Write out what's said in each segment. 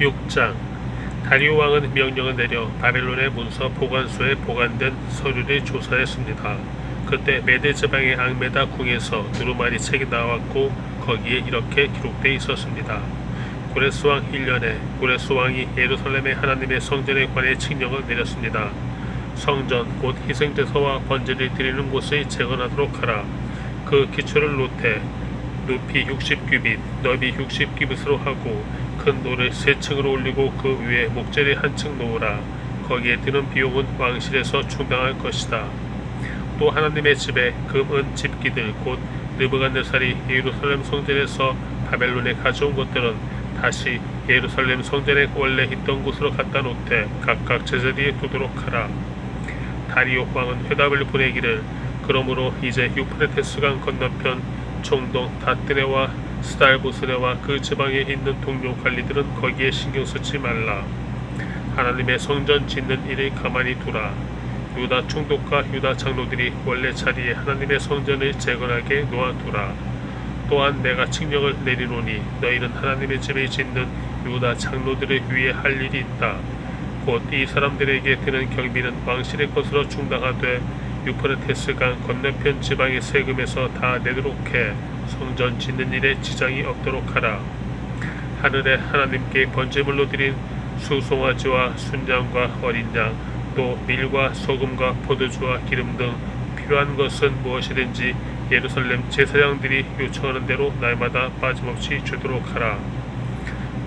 6장 다리오 왕은 명령을 내려 바벨론의 문서 보관소에 보관된 서류를 조사했습니다. 그때 메데 지방의 앙메다 궁에서 두루마리 책이 나왔고 거기에 이렇게 기록되어 있었습니다. 고레스 왕 1년에 고레스 왕이 예루살렘의 하나님의 성전에 관해 칙령을 내렸습니다. 성전 곧 희생제사와 번제를 드리는 곳을 재건하도록 하라. 그 기초를 놓되 높이 60규빗, 넓이 60규빗으로 하고 큰 돌을 세 층으로 올리고 그 위에 목재를 한 층 놓으라. 거기에 드는 비용은 왕실에서 충당할 것이다. 또 하나님의 집에 금은 집기들 곧 느부갓네살이 예루살렘 성전에서 바벨론에 가져온 것들은 다시 예루살렘 성전에 원래 있던 곳으로 갖다 놓되 각각 제자리에 두도록 하라. 다리오 왕은 회답을 보내기를 그러므로 이제 유프레테스강 건너편 총동 다뜨네와 스달보스네와 그 지방에 있는 동료 관리들은 거기에 신경 쓰지 말라. 하나님의 성전 짓는 일을 가만히 두라. 유다 총독과 유다 장로들이 원래 자리에 하나님의 성전을 재건하게 놓아두라. 또한 내가 칙령을 내리노니 너희는 하나님의 집을 짓는 유다 장로들을 위해 할 일이 있다. 곧 이 사람들에게 드는 경비는 왕실의 것으로 충당하되 유프레테스강 건너편 지방의 세금에서 다 내도록 해 성전 짓는 일에 지장이 없도록 하라. 하늘에 하나님께 번제물로 드린 수송아지와 순양과 어린 양, 또 밀과 소금과 포도주와 기름 등 필요한 것은 무엇이든지 예루살렘 제사장들이 요청하는 대로 날마다 빠짐없이 주도록 하라.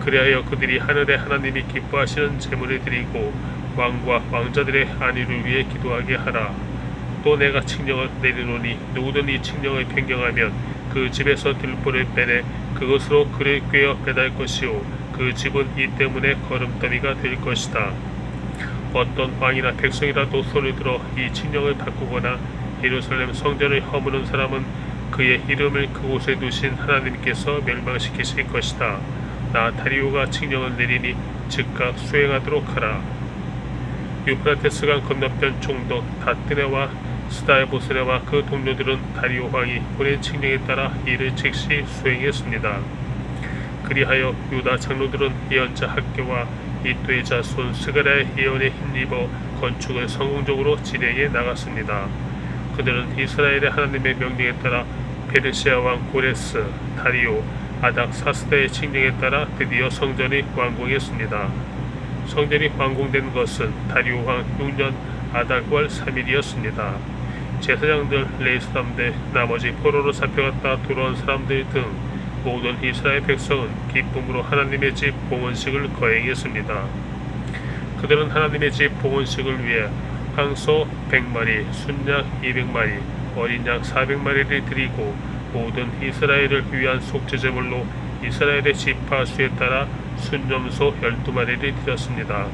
그리하여 그들이 하늘의 하나님이 기뻐하시는 제물을 드리고 왕과 왕자들의 안위를 위해 기도하게 하라. 또 내가 칙령을 내리노니 누구든 이 칙령을 변경하면 그 집에서 들보를 빼내 그것으로 그를 꿰어 배달 것이요 그 집은 이 때문에 거름더미가 될 것이다. 어떤 왕이나 백성이라도 손을 들어 이 칙령을 바꾸거나 예루살렘 성전을 허무는 사람은 그의 이름을 그곳에 두신 하나님께서 멸망시키실 것이다. 나 다리오가 칙령을 내리니 즉각 수행하도록 하라. 유프라테스강 건너편 총독 다뜨네와 스다에 보스네와 그 동료들은 다리오 왕이 보낸 칙령에 따라 이를 즉시 수행했습니다. 그리하여 유다 장로들은 예언자 학교와 이또의 자손 스가랴의 예언에 힘입어 건축을 성공적으로 진행해 나갔습니다. 그들은 이스라엘의 하나님의 명령에 따라 페르시아 왕 고레스, 다리오, 아닥사스다의 칙령에 따라 드디어 성전이 완공했습니다. 성전이 완공된 것은 다리오 왕 6년 아달월 3일이었습니다. 제사장들, 레이 사람들, 나머지 포로로 잡혀갔다 돌아온 사람들 등 모든 이스라엘 백성은 기쁨으로 하나님의 집 봉헌식을 거행했습니다. 그들은 하나님의 집 봉헌식을 위해 황소 100마리, 순양 200마리, 어린 양 400마리를 드리고 모든 이스라엘을 위한 속죄제물로 이스라엘의 지파 수에 따라 순염소 12마리를 드렸습니다.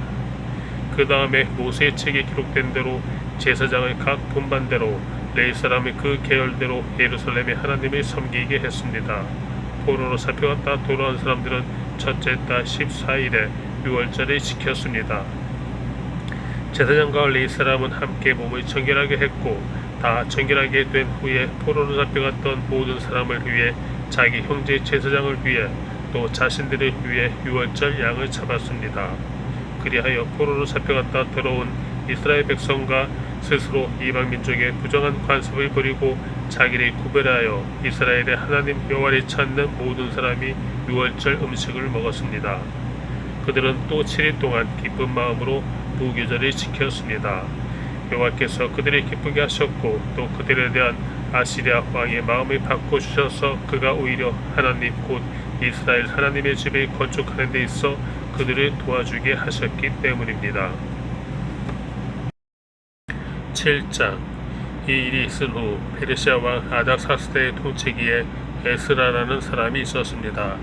그 다음에 모세의 책에 기록된 대로 제사장의 각 분반대로 레이 사람의 그 계열대로 예루살렘의 하나님을 섬기게 했습니다. 포로로 잡혀갔다 돌아온 사람들은 첫째 달 14일에 6월절을 지켰습니다. 제사장과 레이 사람은 함께 몸을 청결하게 했고 다 청결하게 된 후에 포로로 잡혀갔던 모든 사람을 위해 자기 형제 제사장을 위해 또 자신들을 위해 6월절 양을 잡았습니다. 그리하여 포로로 잡혀갔다 들어온 이스라엘 백성과 스스로 이방 민족의 부정한 관습을 버리고 자기를 구별하여 이스라엘의 하나님 여호와를 찾는 모든 사람이 6월절 음식을 먹었습니다. 그들은 또 7일 동안 기쁜 마음으로 무교절을 지켰습니다. 여호와께서 그들을 기쁘게 하셨고 또 그들에 대한 아시리아 왕의 마음을 바꿔 주셔서 그가 오히려 하나님 곧 이스라엘 하나님의 집을 건축하는 데 있어 그들을 도와주게 하셨기 때문입니다. 7장 이 일이 있은 후 페르시아 왕 아닥사스다의 통치기에 에스라라는 사람이 있었습니다.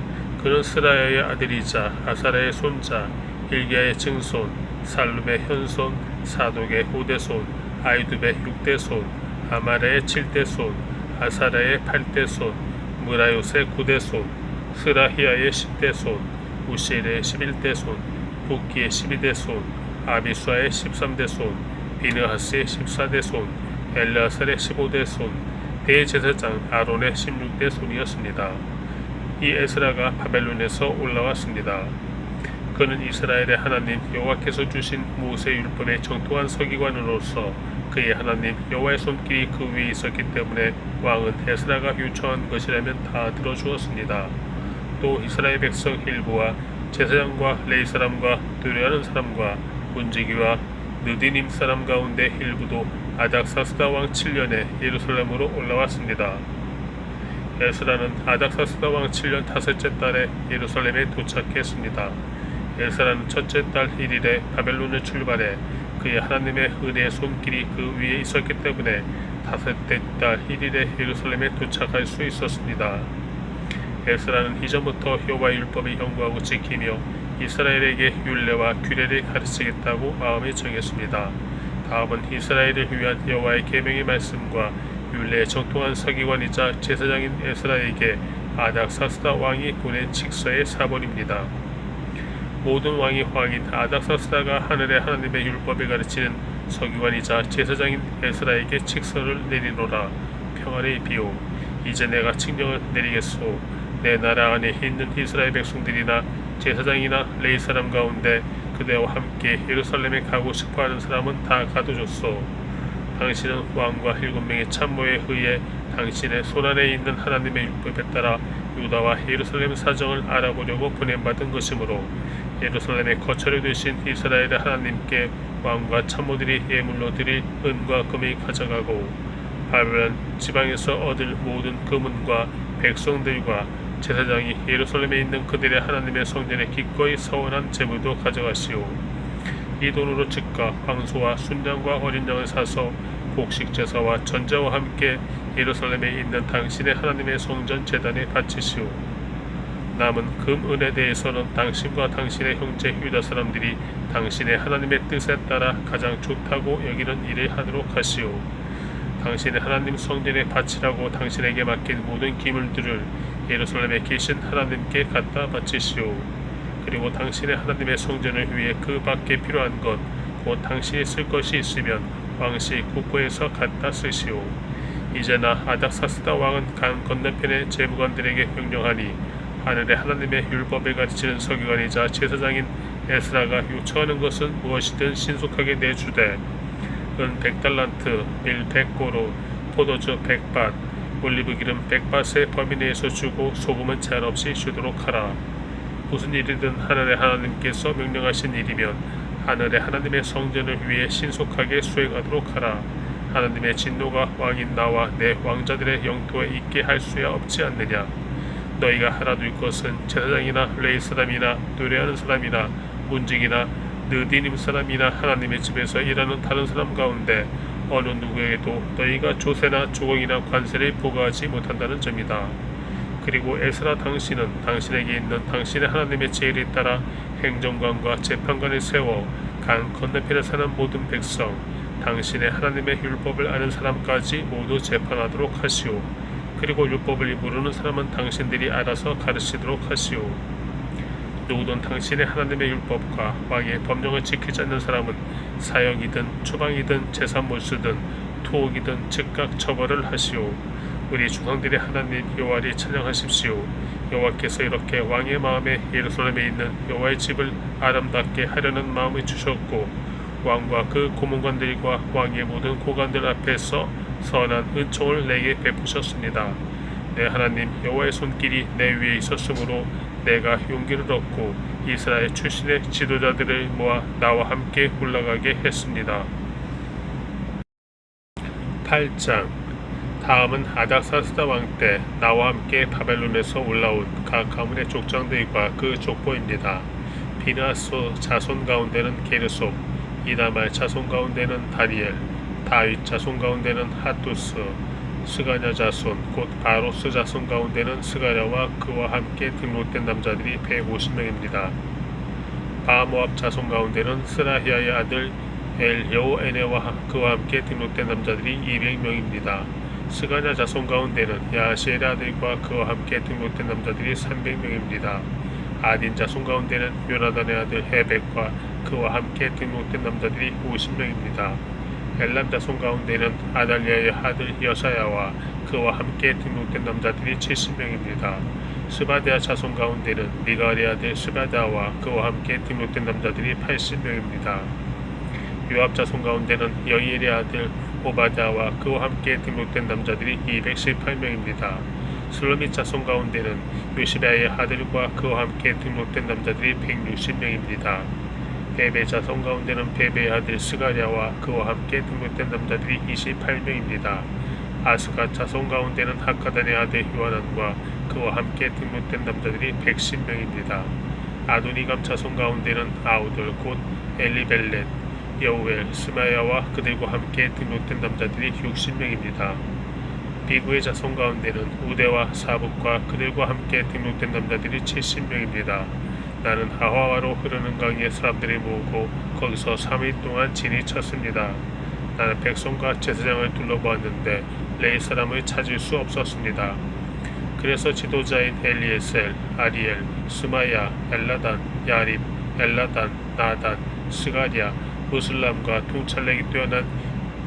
그는 스라야의 아들이자 아사라의 손자, 일기야의 증손, 살룸의 현손, 사독의 후대손, 아이두의 육대손, 아마레의 칠대손, 아사라의 팔대손, 무라요스의 구대손, 스라히야의 십대손, 우시엘의 십일대손, 북기의 십이대손, 아비수아의 십삼대손, 비느하스의 14대 손, 엘라살의 15대 손, 대제사장 아론의 16대 손이었습니다. 이 에스라가 바벨론에서 올라왔습니다. 그는 이스라엘의 하나님 여호와께서 주신 모세 율법의 정통한 서기관으로서 그의 하나님 여호와의 손길이 그 위에 있었기 때문에 왕은 에스라가 요청한 것이라면 다 들어주었습니다. 또 이스라엘 백성 일부와 제사장과 레이 사람과 두려하는 사람과 문지기와 느디님 사람 가운데 일부도 아닥사스다 왕 7년에 예루살렘으로 올라왔습니다. 에스라는 아닥사스다 왕 7년 다섯째 달에 예루살렘에 도착했습니다. 에스라는 첫째 달 1일에 바벨론을 출발해 그의 하나님의 은혜의 손길이 그 위에 있었기 때문에 다섯째 달 1일에 예루살렘에 도착할 수 있었습니다. 에스라는 이전부터 여호와의 율법을 연구하고 지키며 이스라엘에게 율례와 규례를 가르치겠다고 마음에 정했습니다. 다음은 이스라엘을 위한 여호와의 계명의 말씀과 율례의 정통한 서기관이자 제사장인 에스라에게 아닥사스다 왕이 보낸 직서의 사본입니다. 모든 왕이 왕인 아닥사스다가 하늘의 하나님의 율법을 가르치는 서기관이자 제사장인 에스라에게 직서를 내리노라 평안의 비오 이제 내가 칙령을 내리겠소 내 나라 안에 있는 이스라엘 백성들이나 제사장이나 레이 사람 가운데 그대와 함께 예루살렘에 가고 싶어하는 사람은 다 가둬줬소. 당신은 왕과 일곱 명의 참모에 의해 당신의 손안에 있는 하나님의 율법에 따라 유다와 예루살렘 사정을 알아보려고 보냄받은 것이므로 예루살렘에 거처를 두신 이스라엘의 하나님께 왕과 참모들이 예물로 드릴 은과 금을 가져가고 바벨론 지방에서 얻을 모든 금은과 백성들과 제사장이 예루살렘에 있는 그들의 하나님의 성전에 기꺼이 서원한 재물도 가져가시오. 이 돈으로 즉각 황소와 순양과 어린 양을 사서 곡식 제사와 전자와 함께 예루살렘에 있는 당신의 하나님의 성전 제단에 바치시오. 남은 금 은에 대해서는 당신과 당신의 형제 유다 사람들이 당신의 하나님의 뜻에 따라 가장 좋다고 여기는 일을 하도록 하시오. 당신의 하나님 성전에 바치라고 당신에게 맡긴 모든 기물들을 예루살렘에 계신 하나님께 갖다 바치시오. 그리고 당신의 하나님의 성전을 위해 그 밖에 필요한 것, 곧 당신이 쓸 것이 있으면 왕시 국고에서 갖다 쓰시오. 이제나 아닥사스다 왕은 강 건너편의 제무관들에게 명령하니 하늘의 하나님의 율법을 가르치는 서기관이자 제사장인 에스라가 요청하는 것은 무엇이든 신속하게 내주되 은 백달란트, 밀 백고로, 포도주 백밭, 올리브 기름 백밭의 범위 내에서 주고 소금은 제한 없이 주도록 하라. 무슨 일이든 하늘의 하나님께서 명령하신 일이면 하늘의 하나님의 성전을 위해 신속하게 수행하도록 하라. 하나님의 진노가 왕인 나와 내 왕자들의 영토에 있게 할 수야 없지 않느냐. 너희가 하라둘 것은 제사장이나 레이 사람이나 노래하는 사람이나 문직이나 느디님 사람이나 하나님의 집에서 일하는 다른 사람 가운데 어느 누구에게도 너희가 조세나 조공이나 관세를 부과하지 못한다는 점이다. 그리고 에스라 당신은 당신에게 있는 당신의 하나님의 제일에 따라 행정관과 재판관을 세워 강 건너편에 사는 모든 백성, 당신의 하나님의 율법을 아는 사람까지 모두 재판하도록 하시오. 그리고 율법을 모르는 사람은 당신들이 알아서 가르치도록 하시오. 누구든 당신의 하나님의 율법과 왕의 법령을 지키지 않는 사람은 사형이든 추방이든 재산 몰수든 투옥이든 즉각 처벌을 하시오. 우리 조상들의 하나님 여호와를 찬양하십시오. 여호와께서 이렇게 왕의 마음에 예루살렘에 있는 여호와의 집을 아름답게 하려는 마음을 주셨고 왕과 그 고문관들과 왕의 모든 고관들 앞에서 선한 은총을 내게 베푸셨습니다. 내 하나님 여호와의 손길이 내 위에 있었으므로 내가 용기를 얻고 이스라엘 출신의 지도자들을 모아 나와 함께 올라가게 했습니다. 8장 다음은 아닥사스다 왕 때 나와 함께 바벨론에서 올라온 각 가문의 족장들과 그 족보입니다. 비나스 자손 가운데는 게르솜, 이다말 자손 가운데는 다니엘, 다윗 자손 가운데는 핫두스, 스가냐 자손 곧 바로스 자손 가운데는 스가냐와 그와 함께 등록된 남자들이 150명입니다. 바모압 자손 가운데는 스라히아의 아들 엘여호에네와 그와 함께 등록된 남자들이 200명입니다. 스가냐 자손 가운데는 야시엘의 아들과 그와 함께 등록된 남자들이 300명입니다. 아딘 자손 가운데는 요나단의 아들 헤백과 그와 함께 등록된 남자들이 50명입니다. 엘람 자손 가운데는 아달리아의 아들 여사야와 그와 함께 등록된 남자들이 70명입니다. 스바데아 자손 가운데는 미가리 아들 스바다와 그와 함께 등록된 남자들이 80명입니다. 요압 자손 가운데는 여이엘의 아들 오바다와 그와 함께 등록된 남자들이 218명입니다. 슬로밋 자손 가운데는 요시바의 아들과 그와 함께 등록된 남자들이 160명입니다. 베베 자손 가운데는 베베의 아들 스가랴와 그와 함께 등록된 남자들이 28명입니다. 아스가 자손 가운데는 하카단의 아들 요하난과 그와 함께 등록된 남자들이 110명입니다. 아도니감 자손 가운데는 아우들 곧 엘리벨렛, 여우엘, 스마야와 그들과 함께 등록된 남자들이 60명입니다. 비구의 자손 가운데는 우대와 사북과 그들과 함께 등록된 남자들이 70명입니다. 나는 하와와로 흐르는 강의 사람들을 모으고 거기서 3일 동안 진이 쳤습니다. 나는 백성과 제사장을 둘러보았는데 레이 사람을 찾을 수 없었습니다. 그래서 지도자인 엘리에셀, 아리엘, 스마야, 엘라단, 야립, 엘라단, 나단, 스가리아, 무슬람과 통찰력이 뛰어난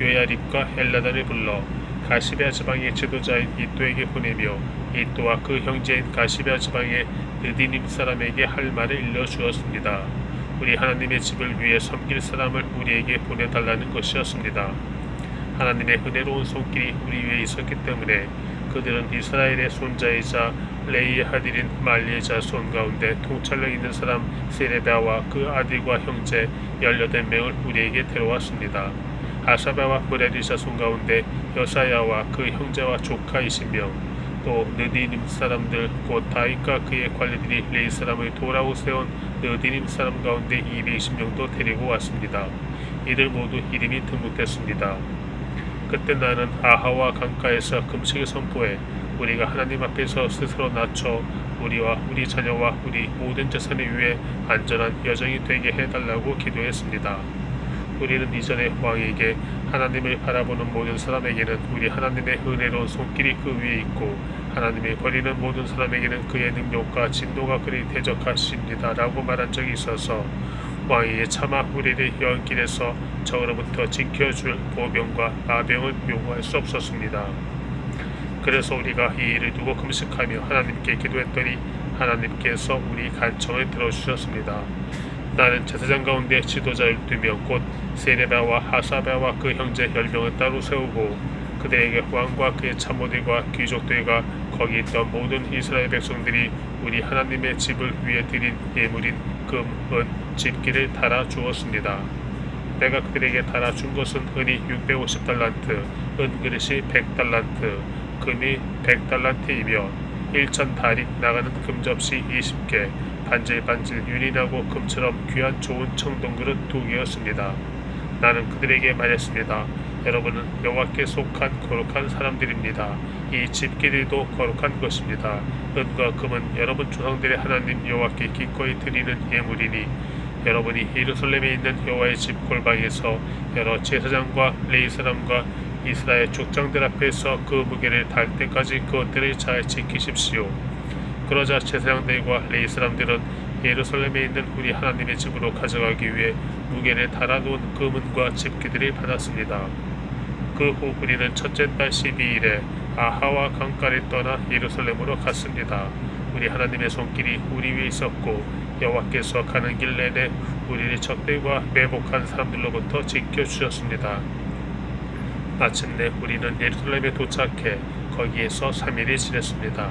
요야립과 엘라단을 불러 가시베아 지방의 지도자인 이또에게 보내며 이또와 그 형제인 가시베아 지방의 느디님 사람에게 할 말을 일러 주었습니다. 우리 하나님의 집을 위해 섬길 사람을 우리에게 보내달라는 것이었습니다. 하나님의 은혜로운 손길이 우리 위에 있었기 때문에 그들은 이스라엘의 손자이자 레이의 아들인 말리의 자손 가운데 통찰력 있는 사람 세레바와 그 아들과 형제 18명을 우리에게 데려왔습니다. 아사바와 브레리 자손 가운데 여사야와 그 형제와 조카 20명 또 느디님 사람들 곧 다윗과 그의 관리들이 레이 사람을 도라고 세운 느디님 사람 가운데 220명도 데리고 왔습니다. 이들 모두 이름이 등록됐습니다. 그때 나는 아하와 강가에서 금식을 선포해 우리가 하나님 앞에서 스스로 낮춰 우리와 우리 자녀와 우리 모든 재산을 위해 안전한 여정이 되게 해달라고 기도했습니다. 우리는 이전에 왕에게 하나님을 바라보는 모든 사람에게는 우리 하나님의 은혜로운 손길이 그 위에 있고 하나님이 버리는 모든 사람에게는 그의 능력과 진노가 그리 대적하십니다 라고 말한 적이 있어서 왕에게 차마 우리를 연길에서 적으로부터 지켜줄 보병과 나병을 요구할 수 없었습니다. 그래서 우리가 이 일을 두고 금식하며 하나님께 기도했더니 하나님께서 우리 간청을 들어주셨습니다. 나는 제사장 가운데 지도자 12명 곧 세레바와 하사바와 그 형제 10명을 따로 세우고 그들에게 왕과 그의 참모들과 귀족들과 거기 있던 모든 이스라엘 백성들이 우리 하나님의 집을 위해 드린 예물인 금, 은, 집기를 달아 주었습니다. 내가 그들에게 달아 준 것은 은이 650달란트, 은 그릇이 100달란트, 금이 100달란트이며 1천 다리 나가는 금접시 20개, 반질반질 윤이나고 금처럼 귀한 좋은 청동그릇 두 개였습니다. 나는 그들에게 말했습니다. 여러분은 여호와께 속한 거룩한 사람들입니다. 이 집기들도 거룩한 것입니다. 은과 금은 여러분 조상들의 하나님 여호와께 기꺼이 드리는 예물이니 여러분이 예루살렘에 있는 여호와의 집 골방에서 여러 제사장과 레이 사람과 이스라엘 족장들 앞에서 그 무게를 달 때까지 그것들을 잘 지키십시오. 그러자 제사장들과 레이 사람들은 예루살렘에 있는 우리 하나님의 집으로 가져가기 위해 무게를 달아놓은 금은과 집기들을 받았습니다. 그 후 우리는 첫째 달 12일에 아하와 강가를 떠나 예루살렘으로 갔습니다. 우리 하나님의 손길이 우리 위에 있었고 여호와께서 가는 길 내내 우리를 적들과 매복한 사람들로부터 지켜주셨습니다. 마침내 우리는 예루살렘에 도착해 거기에서 3일을 지냈습니다.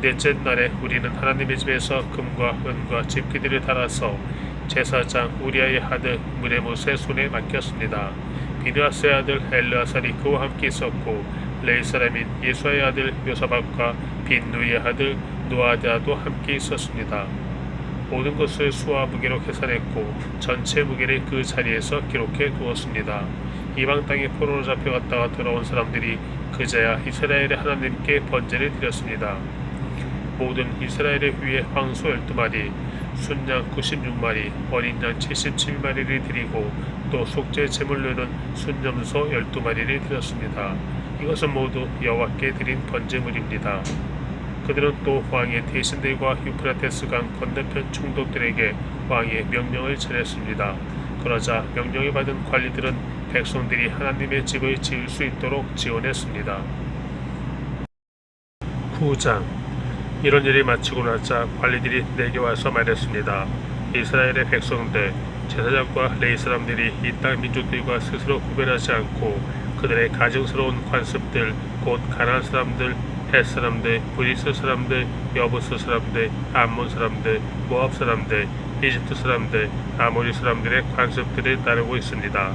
넷째 날에 우리는 하나님의 집에서 금과 은과 집기들을 달아서 제사장 우리아의 아들 무레못의 손에 맡겼습니다. 비드아스의 아들 엘르아살이 그와 함께 있었고 레이 사람인 예수아의 아들 묘사박과 빈누이의 아들 노아디아도 함께 있었습니다. 모든 것을 수와 무게로 계산했고 전체 무게를 그 자리에서 기록해 두었습니다. 이방 땅에 포로로 잡혀갔다가 돌아온 사람들이 그제야 이스라엘의 하나님께 번제를 드렸습니다. 모든 이스라엘의 위에 황소 12마리, 순양 96마리, 어린 양 77마리를 드리고 또 속죄 제물로는 순염소 12마리를 드렸습니다. 이것은 모두 여호와께 드린 번제물입니다. 그들은 또 왕의 대신들과 유프라테스 강 건너편 총독들에게 왕의 명령을 전했습니다. 그러자 명령을 받은 관리들은 백성들이 하나님의 집을 지을 수 있도록 지원했습니다. 9장 이런 일이 마치고 나자 관리들이 내게 와서 말했습니다. 이스라엘의 백성들, 제사장과 레이 사람들이 이 땅 민족들과 스스로 구별하지 않고 그들의 가증스러운 관습들, 곧 가나안 사람들, 헷 사람들, 브리스 사람들, 여부스 사람들, 암몬 사람들, 모압 사람들, 이집트 사람들, 아모리 사람들의 관습들을 따르고 있습니다.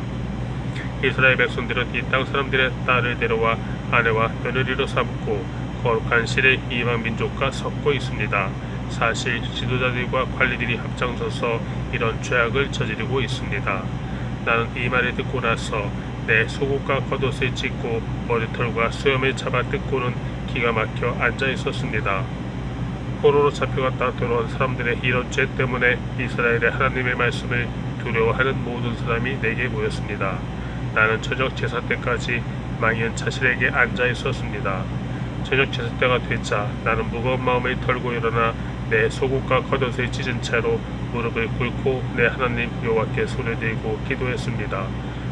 이스라엘 백성들은 이 땅 사람들의 딸을 데려와 아내와 며느리로 삼고 거룩한 실의 이방 민족과 섞고 있습니다. 사실 지도자들과 관리들이 앞장서서 이런 죄악을 저지르고 있습니다. 나는 이 말을 듣고 나서 내 속옷과 겉옷을 찢고 머리털과 수염을 잡아 뜯고는 기가 막혀 앉아 있었습니다. 포로로 잡혀갔다 돌아온 사람들의 이런 죄 때문에 이스라엘의 하나님의 말씀을 두려워하는 모든 사람이 내게 모였습니다. 나는 저녁 제사 때까지 망연 자실에게 앉아 있었습니다. 저녁 제사 때가 되자 나는 무거운 마음을 털고 일어나 내 속옷과 겉옷을 찢은 채로 무릎을 꿇고 내 하나님 여호와께 손을 들고 기도했습니다.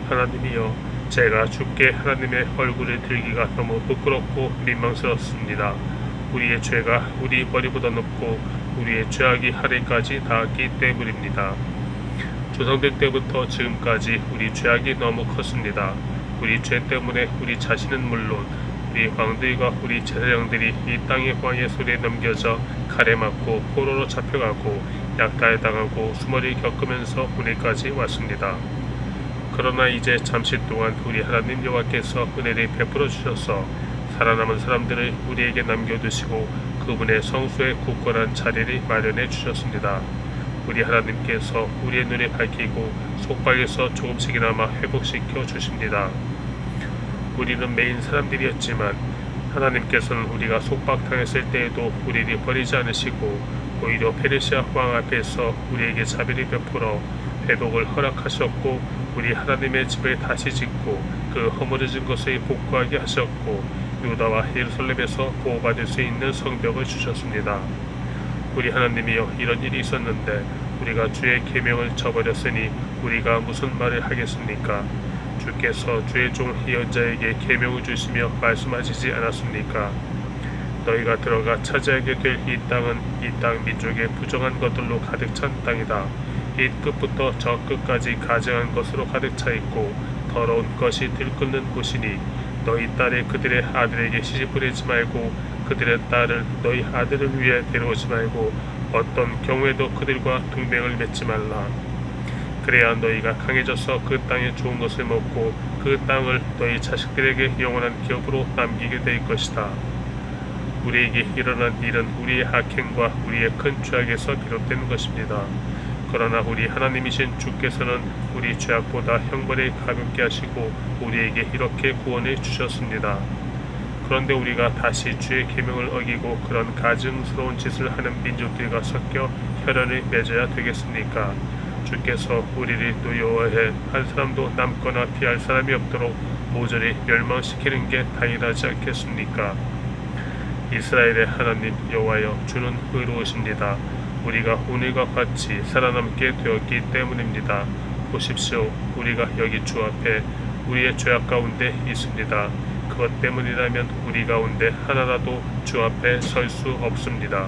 하나님이여 제가 주께 하나님의 얼굴을 들기가 너무 부끄럽고 민망스럽습니다. 우리의 죄가 우리 머리보다 높고 우리의 죄악이 하늘까지 닿았기 때문입니다. 조상들 때부터 지금까지 우리 죄악이 너무 컸습니다. 우리 죄 때문에 우리 자신은 물론 우리 왕들과 우리 제사장들이 이 땅의 왕의 손에 넘겨져 칼에 맞고 포로로 잡혀가고 약탈 당하고 수모를 겪으면서 오늘까지 왔습니다. 그러나 이제 잠시 동안 우리 하나님 여호와께서 은혜를 베풀어 주셔서 살아남은 사람들을 우리에게 남겨두시고 그분의 성소에 굳건한 자리를 마련해 주셨습니다. 우리 하나님께서 우리의 눈에 밝히고 속박에서 조금씩이나마 회복시켜 주십니다. 우리는 메인 사람들이었지만 하나님께서는 우리가 속박당했을 때에도 우리를 버리지 않으시고 오히려 페르시아 왕 앞에서 우리에게 자비를 베풀어 회복을 허락하셨고 우리 하나님의 집을 다시 짓고 그 허물어진 것을 복구하게 하셨고 유다와 예루살렘에서 보호받을 수 있는 성벽을 주셨습니다. 우리 하나님이여 이런 일이 있었는데 우리가 주의 계명을 저버렸으니 우리가 무슨 말을 하겠습니까? 주께서 주의 종 예언자에게 계명을 주시며 말씀하시지 않았습니까? 너희가 들어가 차지하게 될 이 땅은 이 땅 민족의 부정한 것들로 가득 찬 땅이다. 이 끝부터 저 끝까지 가증한 것으로 가득 차 있고 더러운 것이 들끓는 곳이니 너희 딸을 그들의 아들에게 시집보내지 말고 그들의 딸을 너희 아들을 위해 데려오지 말고 어떤 경우에도 그들과 동맹을 맺지 말라. 그래야 너희가 강해져서 그 땅의 좋은 것을 먹고 그 땅을 너희 자식들에게 영원한 기업으로 남기게 될 것이다. 우리에게 일어난 일은 우리의 악행과 우리의 큰 죄악에서 비롯된 것입니다. 그러나 우리 하나님이신 주께서는 우리 죄악보다 형벌을 가볍게 하시고 우리에게 이렇게 구원을 주셨습니다. 그런데 우리가 다시 주의 계명을 어기고 그런 가증스러운 짓을 하는 민족들과 섞여 혈연을 맺어야 되겠습니까? 주께서 우리를 노여워해 한 사람도 남거나 피할 사람이 없도록 모조리 멸망시키는 게 당연하지 않겠습니까? 이스라엘의 하나님 여호와여 주는 의로우십니다. 우리가 오늘과 같이 살아남게 되었기 때문입니다. 보십시오. 우리가 여기 주 앞에 우리의 죄악 가운데 있습니다. 그것 때문이라면 우리 가운데 하나라도 주 앞에 설 수 없습니다.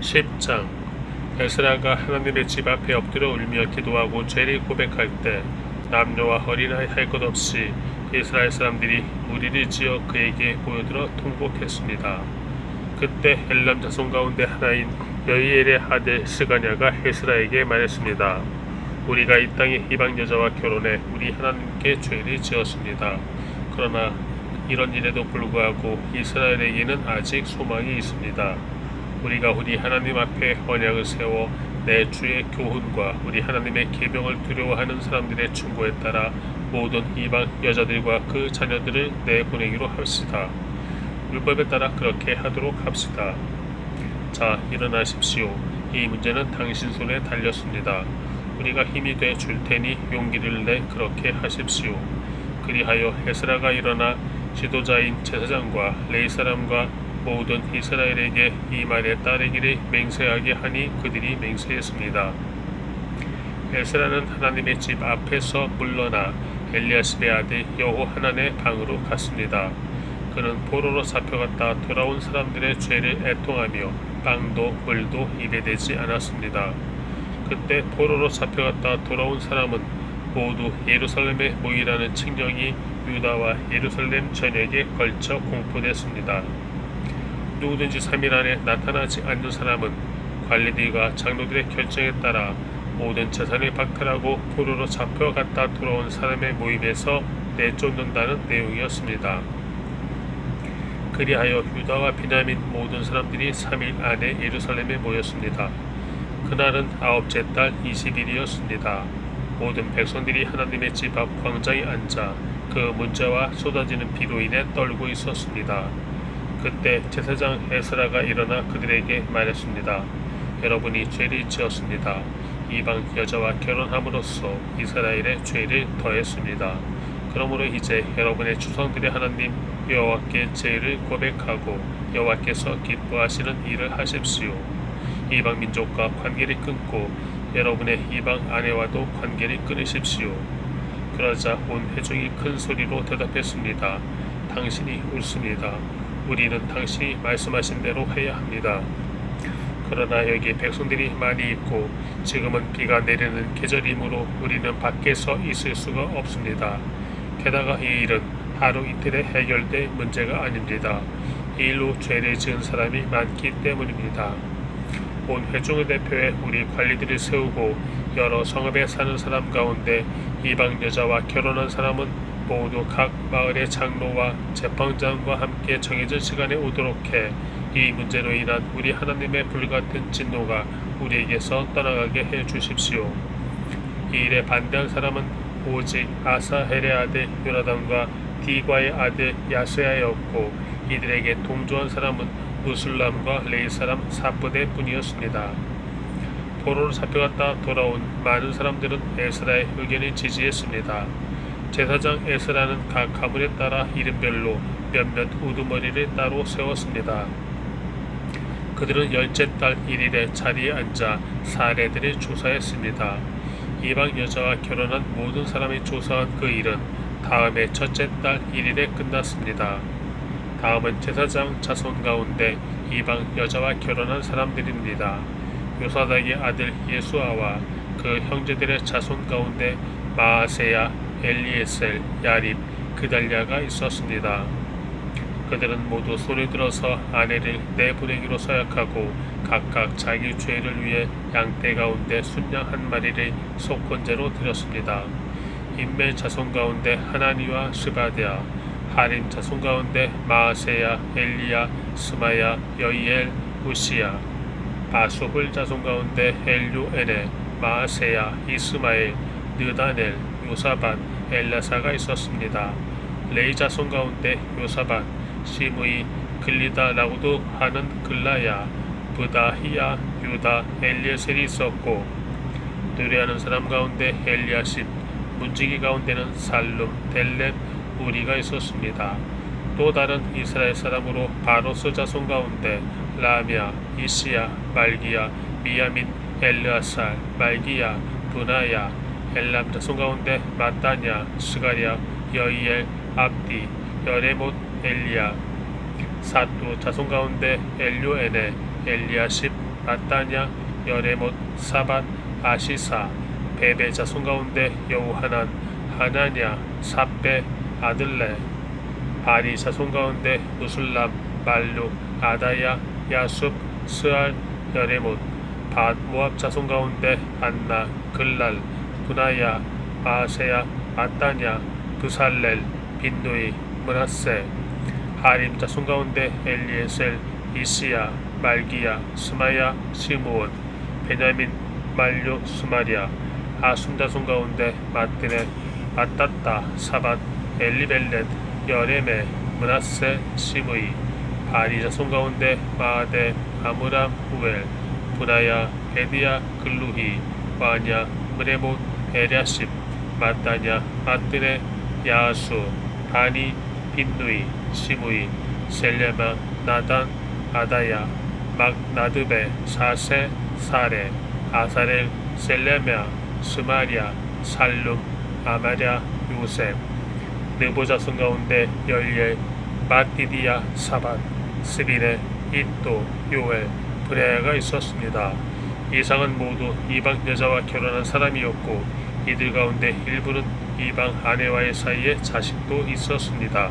10장 에스라가 하나님의 집 앞에 엎드려 울며 기도하고 죄를 고백할 때 남녀와 어린아이 할 것 없이 이스라엘 사람들이 무리를 지어 그에게 모여들어 통곡했습니다. 그때 엘람 자손 가운데 하나인 여이엘의 아들 스가냐가 에스라에게 말했습니다. 우리가 이 땅의 이방 여자와 결혼해 우리 하나님께 죄를 지었습니다. 그러나 이런 일에도 불구하고 이스라엘에게는 아직 소망이 있습니다. 우리가 우리 하나님 앞에 언약을 세워 내 주의 교훈과 우리 하나님의 계명을 두려워하는 사람들의 충고에 따라 모든 이방 여자들과 그 자녀들을 내보내기로 합시다. 율법에 따라 그렇게 하도록 합시다. 자, 일어나십시오. 이 문제는 당신 손에 달렸습니다. 우리가 힘이 돼 줄 테니 용기를 내 그렇게 하십시오. 그리하여 에스라가 일어나 지도자인 제사장과 레이 사람과 모든 이스라엘에게 이 말에 따르기를 맹세하게 하니 그들이 맹세했습니다. 에스라는 하나님의 집 앞에서 물러나 엘리야십의 아들 여호 하나의 방으로 갔습니다. 그는 포로로 잡혀갔다 돌아온 사람들의 죄를 애통하며 빵도 물도 입에 대지 않았습니다. 그때 포로로 잡혀갔다 돌아온 사람은 모두 예루살렘에 모이라는 칙령이 유다와 예루살렘 전역에 걸쳐 공포됐습니다. 누구든지 3일 안에 나타나지 않는 사람은 관리들과 장로들의 결정에 따라 모든 재산을 박탈하고 포로로 잡혀갔다 돌아온 사람의 모임에서 내쫓는다는 내용이었습니다. 그리하여 유다와 비냐민 모든 사람들이 3일 안에 예루살렘에 모였습니다. 그날은 아홉째 달 20일이었습니다. 모든 백성들이 하나님의 집 앞 광장에 앉아 그 문자와 쏟아지는 비로 인해 떨고 있었습니다. 그때 제사장 에스라가 일어나 그들에게 말했습니다. 여러분이 죄를 지었습니다. 이방 여자와 결혼함으로써 이스라엘의 죄를 더했습니다. 그러므로 이제 여러분의 주성들의 하나님 여호와께 죄를 고백하고 여호와께서 기뻐하시는 일을 하십시오. 이방 민족과 관계를 끊고 여러분의 이방 아내와도 관계를 끊으십시오. 그러자 온 회중이 큰 소리로 대답했습니다. 당신이 옳습니다. 우리는 당신이 말씀하신 대로 해야 합니다. 그러나 여기 백성들이 많이 있고 지금은 비가 내리는 계절이므로 우리는 밖에서 있을 수가 없습니다. 게다가 이 일은 하루 이틀에 해결될 문제가 아닙니다. 이 일로 죄를 지은 사람이 많기 때문입니다. 온 회중을 대표해 우리 관리들을 세우고 여러 성읍에 사는 사람 가운데 이방 여자와 결혼한 사람은 모두 각 마을의 장로와 재판장과 함께 정해진 시간에 오도록 해 이 문제로 인한 우리 하나님의 불같은 진노가 우리에게서 떠나가게 해 주십시오. 이 일에 반대한 사람은 오직 아사헬의 아들 요나단과 디과의 아들 야스야였고 이들에게 동조한 사람은 무술람과 레이 사람 사부대 뿐이었습니다. 포로로 잡혀갔다 돌아온 많은 사람들은 에스라의 의견을 지지했습니다. 제사장 에스라는 각 가문에 따라 이름별로 몇몇 우두머리를 따로 세웠습니다. 그들은 열째 달 1일에 자리에 앉아 사례들을 조사했습니다. 이방 여자와 결혼한 모든 사람이 조사한 그 일은 다음해 첫째 달 1일에 끝났습니다. 다음은 제사장 자손 가운데 이방 여자와 결혼한 사람들입니다. 요사닥의 아들 예수아와 그 형제들의 자손 가운데 마아세야, 엘리에셀, 야립, 그달랴가 있었습니다. 그들은 모두 손을 들어서 아내를 내보내기로 서약하고 각각 자기 죄를 위해 양떼 가운데 순양 한 마리를 속건제로 드렸습니다. 인멜 자손 가운데 하나니와 스바데아, 하림 자손 가운데 마아세야, 엘리야, 스마야, 여이엘, 우시야, 바수훌 자손 가운데 엘류에네, 마아세야, 이스마엘, 느다넬, 요사반, 엘라사가 있었습니다. 레이 자손 가운데 요사반, 시므이, 글리다라고도 하는 글라야, 부다히야, 유다, 엘리에셀이 있었고 노래하는 사람 가운데 엘리아십, 문지기 가운데는 살룸, 델렛, 우리가 있었습니다. 또 다른 이스라엘 사람으로 바로스 자손 가운데 라미아, 이시야, 말기야, 미야민, 엘르아살, 말기야, 분하야, 엘람 자손 가운데 마따냐, 스가랴, 여이엘, 압디, 여레못, 엘리야, 사또 자손 가운데 엘료에네, 엘리아십, 마따냐, 여레못, 사밧, 아시사, 베베 자손 가운데 여우하난, 하나냐, 사베, 아들레, 바리 자손 가운데 무술람, 말룩, 아다야, 야숲, 스알, 여레못, 밭 모압 자손 가운데 안나, 글랄, 분하야, 마세야, 마따냐, 부살렐, 빈누이, 문하세, 하림 자손 가운데 엘리에셀, 이시야, 말기야, 스마야, 시므온, 베냐민, 말류, 스마리아, 아순 자손 가운데 마뜨네, 마따따, 사밧, 엘리벨렛, 여레메, 문하세, 시므이, 바리 자손 가운데 마아데, 아무람, 후엘, 분하야, 베디야, 글루히, 와냐, 브레못, 에랴십, 마따냐, 마뜨네, 야수, 바니, 빈누이, 시무이, 셀레마, 나단, 아다야, 막 나드베, 사세, 사레, 아사렐, 셀레메아, 스마리아, 살룸, 아마랴, 요셉, 느보 자손 가운데 열예, 마띠디아, 사반, 스비네, 이또, 요엘, 브레아가 있었습니다. 이상은 모두 이방 여자와 결혼한 사람이었고 이들 가운데 일부는 이방 아내와의 사이에 자식도 있었습니다.